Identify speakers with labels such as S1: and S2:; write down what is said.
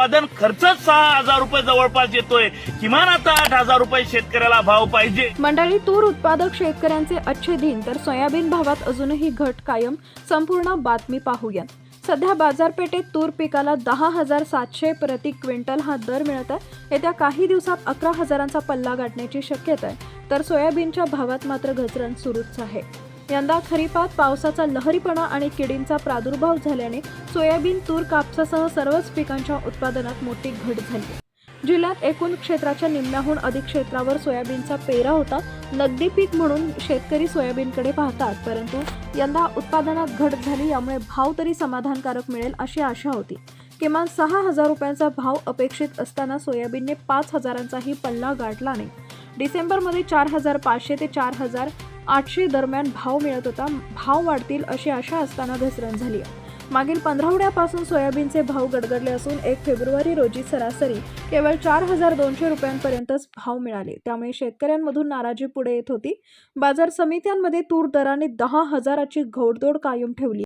S1: उत्पादन खर्चच सहा हजार रुपये जवळपास येतोय. किमान आता आठ हजार रुपये शेतकऱ्याला भाव पाहिजे.
S2: मंडळी तूर उत्पादक शेतकऱ्यांचे अच्छे दिन तर सोयाबीन भावात अजूनही घट कायम. संपूर्ण बातमी पाहूया. सध्या बाजारपेठेत तूर पिकाला दहा हजार सातशे प्रति क्विंटल हा दर मिळत आहे. येत्या काही दिवसात अकरा हजारांचा पल्ला गाठण्याची शक्यता आहे. तर सोयाबीनच्या भावात मात्र घसरण सुरूच आहे. यंदा खरीपात पावसाचा लहरीपणा आणि किडींचा प्रादुर्भाव झाल्याने सोयाबीन तूर कापसासह सर्वच पिकांच्या उत्पादनात मोठी घट झाली. जिल्ह्यात एकूण क्षेत्राच्या निम्म्याहून अधिक क्षेत्रावर सोयाबीनचा पेरा होता. नगदी पीक म्हणून शेतकरी सोयाबीनकडे पाहतात परंतु यंदा उत्पादनात घट झाली यामुळे भाव तरी समाधानकारक मिळेल अशी आशा होती. किमान सहा हजार रुपयांचा भाव अपेक्षित असताना सोयाबीनने पाच हजारांचाही पल्ला गाठला नाही. डिसेंबरमध्ये चार हजार पाचशे ते चार हजार आठशे दरम्यान भाव मिळत होता. भाव वाढतील अशी आशा असताना घसरण झाली. आहे मागील पंधरवड्यापासून सोयाबीनचे भाव गडगडले असून एक फेब्रुवारी रोजी सरासरी केवळ चार हजार दोनशे रुपयांपर्यंतच भाव मिळाले. त्यामुळे शेतकऱ्यांमधून नाराजी पुढे येत होती. बाजार समित्यांमध्ये तूर दराने दहा हजाराची घोडदौड कायम ठेवली.